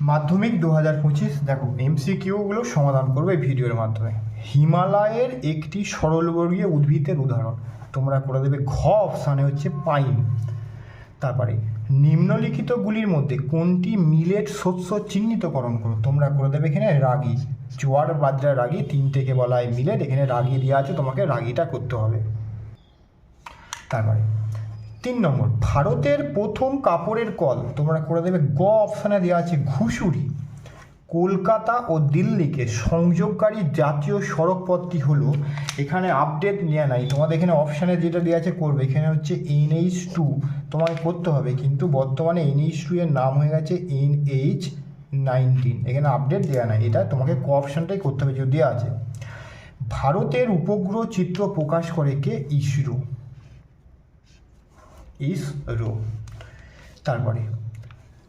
মাধ্যমিক দু হাজার পঁচিশ, দেখো এমসিকিউগুলো সমাধান করবে ভিডিওর মাধ্যমে। হিমালয়ের একটি সরলবর্গীয় উদ্ভিদের উদাহরণ। তোমরা করে দেবে ঘ অপশানে হচ্ছে পাইন। তারপরে নিম্নলিখিতগুলির মধ্যে কোনটি মিলেট শস্য চিহ্নিতকরণ করো? তোমরা করে দেবে এখানে রাগি। জোয়ার বাজরা রাগি, তিনটেকে বলা হয় মিলেট। এখানে রাগি দেওয়া আছে, তোমাকে রাগিটা করতে হবে। তারপরে তিন নম্বর, ভারতের প্রথম কাপড়ের কল, তোমরা করে দেবে, গ অপশানে দেওয়া আছে ঘুষুরি। কলকাতা ও দিল্লিকে সংযোগকারী জাতীয় সড়কপথটি হলো, এখানে আপডেট নেওয়া নাই। তোমাদের এখানে অপশানে যেটা দেওয়া আছে করবে, এখানে হচ্ছে এনএইচ টু তোমাকে করতে হবে, কিন্তু বর্তমানে এনএইচ টু এর নাম হয়ে গেছে এনএইচ নাইনটিন এখানে আপডেট দেওয়া নাই। এটা তোমাকে ক অপশানটাই করতে হবে যদি আছে। ভারতের উপগ্রহ চিত্র প্রকাশ করে কে? ইসরো। ইসরো তারপরে,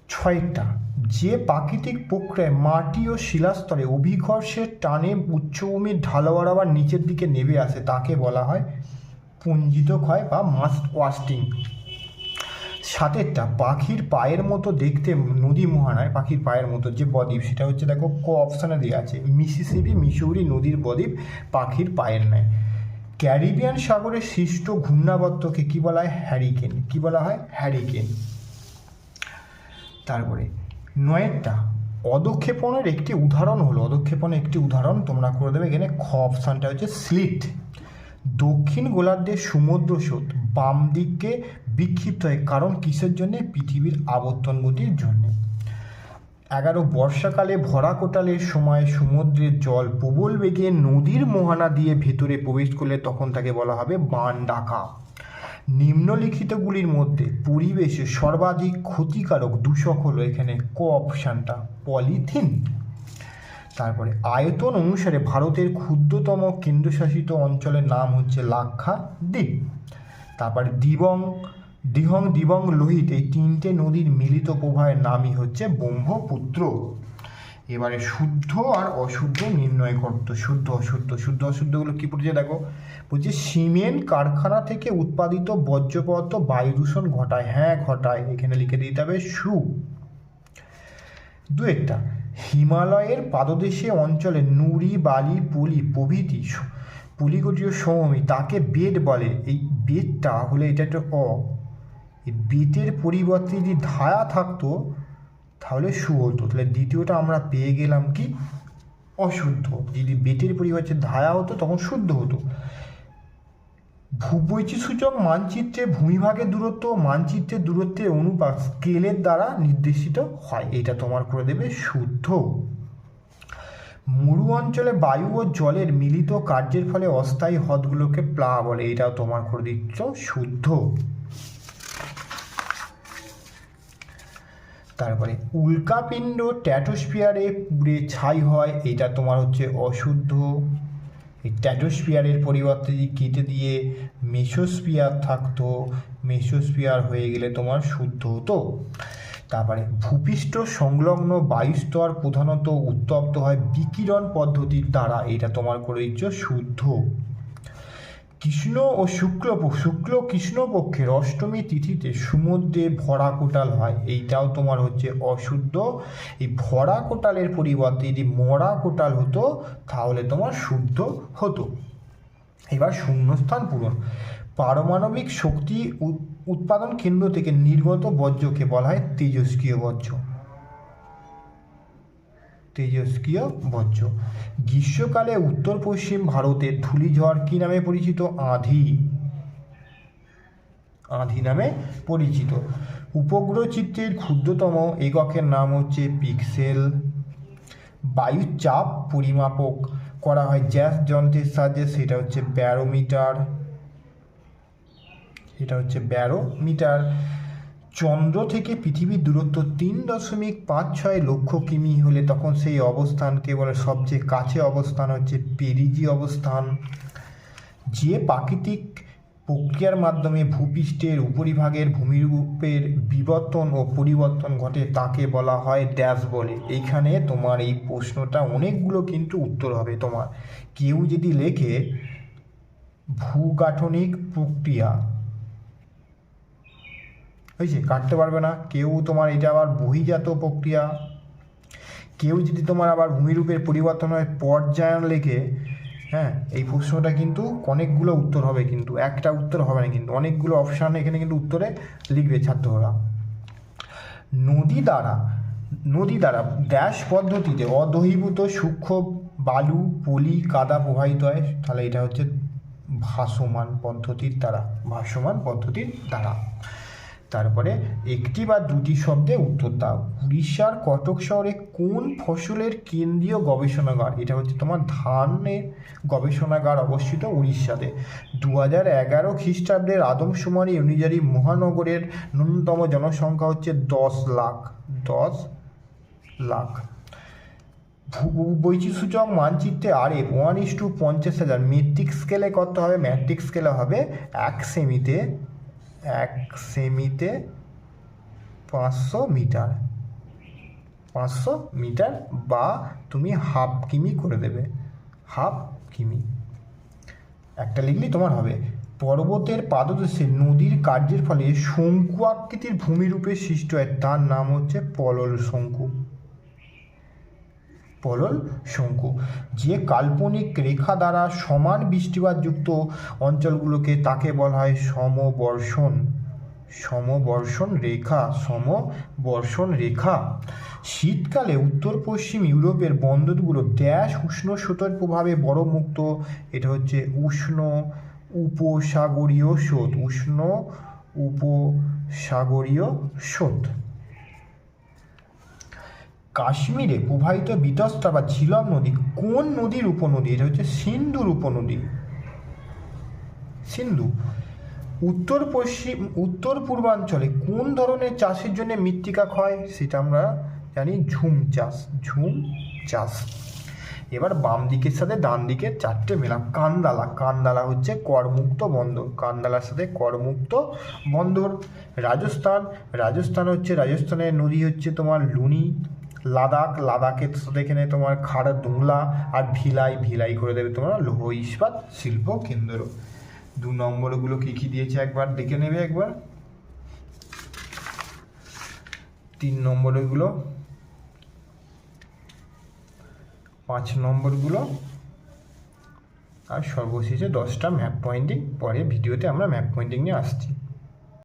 ছয়টা। যে প্রাকৃতিক প্রক্রিয়ায় মাটি ও শিলাস্তরে অভিঘর্ষের টানে উচ্চভূমির ঢালোয়ার আবার নিচের দিকে নেমে আসে, তাকে বলা হয় পুঞ্জিত ক্ষয় বা মাস ওয়াস্টিং সাতেরটা, পাখির পায়ের মতো দেখতে নদী মোহনায়, পাখির পায়ের মতো যে বদ্বীপ, সেটা হচ্ছে দেখো ক অপশানে দেওয়া আছে, মিসিসিপি, মিসৌরি নদীর বদ্বীপ পাখির পায়ের ন্যায়। ক্যারিবিয়ান সাগরের সৃষ্ট ঘূর্ণাবর্তকে কী বলা হয়? হ্যারিকেন কী বলা হয়? হ্যারিকেন তারপরে, নয়েরটা অদক্ষেপণের একটি উদাহরণ হলো, অদক্ষেপণের একটি উদাহরণ তোমরা করে দেবে। এখানে খ অপশানটা হচ্ছে স্লিট। দক্ষিণ গোলার্ধের সমুদ্র স্রোত বাম দিকে বিক্ষিপ্ত হয় কারণ কিসের জন্যে? পৃথিবীর আবর্তন গতির জন্যে। এগারো বর্ষাকালে ভরা কোটালের সময় সমুদ্রের জল প্রবল বেগে নদীর মোহানা দিয়ে ভেতরে প্রবেশ করলে তখন তাকে বলা হবে বান ডাকা। নিম্নলিখিতগুলির মধ্যে পরিবেশে সর্বাধিক ক্ষতিকারক দূষক হলো এখানে ক অপশানটা, পলিথিন। তারপরে আয়তন অনুসারে ভারতের ক্ষুদ্রতম কেন্দ্রশাসিত অঞ্চলের নাম হচ্ছে লাক্ষা দ্বীপ তারপরে দিবং দিহং দিবং লোহিত এই তিনটে নদীর মিলিত প্রবাহের নামই হচ্ছে ব্রহ্মপুত্র। এবারে শুদ্ধ আর অশুদ্ধ নির্ণয় করতো শুদ্ধ, অশুদ্ধ, শুদ্ধ, অশুদ্ধগুলো কী পড়ছে দেখো? বলছে, সিমেন্ট কারখানা থেকে উৎপাদিত বর্জ্য পদার্থ বায়ু দূষণ ঘটায়। হ্যাঁ ঘটায়, এখানে লিখে দিতে হবে সু। দু একটা, হিমালয়ের পাদদেশে অঞ্চলে নুড়ি, বালি, পলি প্রভৃতি পলিগঠীয় সমভূমি, তাকে বেদ বলে। এই বেদটা হলে এটা একটা অ। বেতের পরিবর্তে যদি ধায়া থাকতো, তাহলে সু হতো। তাহলে দ্বিতীয়টা আমরা পেয়ে গেলাম কি? অশুদ্ধ। যদি বেতের পরিবর্তে ধায়া হতো, তখন শুদ্ধ হতো। ভূবৈচিসূচক মানচিত্রে ভূমিভাগের দূরত্ব মানচিত্রের দূরত্বের অনুপাত স্কেলের দ্বারা নির্দেশিত হয়। এটা তোমার করে দেবে শুদ্ধ। মরু অঞ্চলে বায়ু ও জলের মিলিত কার্যের ফলে অস্থায়ী হ্রদগুলোকে প্লা বলে। এটাও তোমার করে দিচ্ছ শুদ্ধ। তারপরে উল্কাপিণ্ড ট্যাটোস্পিয়ারে পুড়ে ছাই হয়, এটা তোমার হচ্ছে অশুদ্ধ। এই ট্যাটোস্পিয়ারের পরিবর্তে কেটে দিয়ে মেসোস্পিয়ার থাকতো মেসোস্পিয়ার হয়ে গেলে তোমার শুদ্ধ হতো। তারপরে ভূপৃষ্ঠ সংলগ্ন বায়ুস্তর প্রধানত উত্তপ্ত হয় বিকিরণ পদ্ধতির দ্বারা, এটা তোমার করে দিচ্ছ শুদ্ধ। কৃষ্ণ ও শুক্ল শুক্ল কৃষ্ণপক্ষের অষ্টমী তিথিতে সমুদ্রে ভরা কোটাল হয়। এইটাও তোমার হচ্ছে অশুদ্ধ। এই ভরা কোটালের পরিবর্তে যদি মরা কোটাল হতো, তাহলে তোমার শুদ্ধ হতো। এবার শূন্যস্থান পূরণ। পারমাণবিক শক্তি উৎ- উৎপাদন কেন্দ্র থেকে নির্গত বর্জ্যকে বলা হয় তেজস্ক্রিয় বর্জ্য। তেজস্ক্রিয় বর্জ্য গ্রীষ্মকালে উত্তর পশ্চিম ভারতের ধূলিঝড় কী নামে পরিচিত? আঁধি। আঁধি নামে পরিচিত। উপগ্রহ চিত্রের ক্ষুদ্রতম এককের নাম হচ্ছে পিক্সেল। বায়ুর চাপ পরিমাপক করা হয় জ্যাস যন্ত্রের সাহায্যে, সেটা হচ্ছে ব্যারোমিটার। এটা হচ্ছে ব্যারোমিটার। চন্দ্র থেকে পৃথিবীর দূরত্ব তিন দশমিক পাঁচ ছয় লক্ষ কিমি হলে তখন সেই অবস্থানকে বলে সবচেয়ে কাছে অবস্থান হচ্ছে পেরিজি অবস্থান। যে প্রাকৃতিক প্রক্রিয়ার মাধ্যমে ভূপৃষ্ঠের উপরিভাগের ভূমিরূপের বিবর্তন ও পরিবর্তন ঘটে তাকে বলা হয় ড্যাশ বলে। এইখানে তোমার এই প্রশ্নটা অনেকগুলো কিন্তু উত্তর হবে তোমার। কেউ যদি লেখে ভূগাঠনিক প্রক্রিয়া হয়েছে কাটতে পারবে না। কেউ তোমার এটা আবার বহিজাত প্রক্রিয়া। কেউ যদি তোমার আবার ভূমিরূপের পরিবর্তন হয় পর্যায়ন লেখে হ্যাঁ এই প্রশ্নটা কিন্তু অনেকগুলো উত্তর হবে কিন্তু। একটা উত্তর হবে না কিন্তু। অনেকগুলো অপশান এখানে কিন্তু উত্তরে লিখবে ছাত্ররা। নদী দ্বারা নদী দ্বারা ড্যাশ পদ্ধতিতে অদহীভূত সূক্ষ্ম বালু, পলি, কাদা প্রবাহিত হয়। তাহলে এটা হচ্ছে ভাসমান পদ্ধতির দ্বারা, ভাসমান পদ্ধতির দ্বারা। তারপরে একটি বা দুটি শব্দে উত্তর দাও। উড়িষ্যার কটক শহরে কোন ফসলের কেন্দ্রীয় গবেষণাগার? এটা হচ্ছে তোমার ধানের গবেষণাগার অবস্থিত উড়িষ্যাতে। দু হাজার এগারো খ্রিস্টাব্দের আদমশুমারি অনুযায়ী মহানগরের ন্যূনতম জনসংখ্যা হচ্ছে দশ লাখ। দশ লাখ। বৈচিত্র্যসূচক মানচিত্রে আর ওয়ান ইস টু পঞ্চাশ হাজার। মেট্রিক স্কেলে কত হবে? ম্যাট্রিক স্কেলে হবে এক সেমিতে এক সেমিতে পাঁচশো মিটার। পাঁচশো মিটার বা তুমি হাফ কিমি করে দেবে। হাফ কিমি। একটা লিখলেই তোমার হবে। পর্বতের পাদদেশে নদীর কার্যের ফলে শঙ্কু আকৃতির ভূমিরূপে সৃষ্টি হয় তার নাম হচ্ছে পলল শঙ্কু। পলল শঙ্কু। যে কাল্পনিক রেখা দ্বারা সমান বৃষ্টিপাতযুক্ত অঞ্চলগুলোকে তাকে বলা হয় সমবর্ষণ। সমবর্ষণ রেখা সমবর্ষণ রেখা। শীতকালে উত্তর পশ্চিম ইউরোপের বন্দরগুলো ড্যাশ উষ্ণ স্রোতের প্রভাবে বরফমুক্ত। এটা হচ্ছে উষ্ণ উপসাগরীয় স্রোত, উষ্ণ উপসাগরীয় স্রোত। কাশ্মীরে প্রবাহিত বিতস্তা বা ঝিলম নদী কোন নদীর উপনদী? এটা হচ্ছে সিন্ধুর উপনদী। সিন্ধু, উত্তর পশ্চিম, উত্তর পূর্বাঞ্চলে কোন ধরনের চাষের জন্য মৃত্তিকা ক্ষয়? সেটা আমরা জানি ঝুম চাষ ঝুম চাষ। এবার বাম দিকের সাথে ডান দিকের চারটে মেলাম। কান্দালা কান্দালা হচ্ছে করমুক্ত বন্দর। কান্দালার সাথে করমুক্ত বন্দর। রাজস্থান রাজস্থান হচ্ছে, রাজস্থানের নদী হচ্ছে তোমার লুনি। লাদাখ, লাদাখের সাথে এখানে তোমার খাড়া দুংলা আর ভিলাই ভিলাই করে দেবে তোমার লৌহ ইস্পাত শিল্প কেন্দ্র। দু নম্বরগুলো কী কী দিয়েছে একবার দেখে নেবে একবার। তিন নম্বরগুলো। পাঁচ নম্বরগুলো। আর সর্বশেষে দশটা ম্যাপ পয়েন্টিং পরে ভিডিওতে আমরা ম্যাপ পয়েন্টিং নিয়ে আসছি।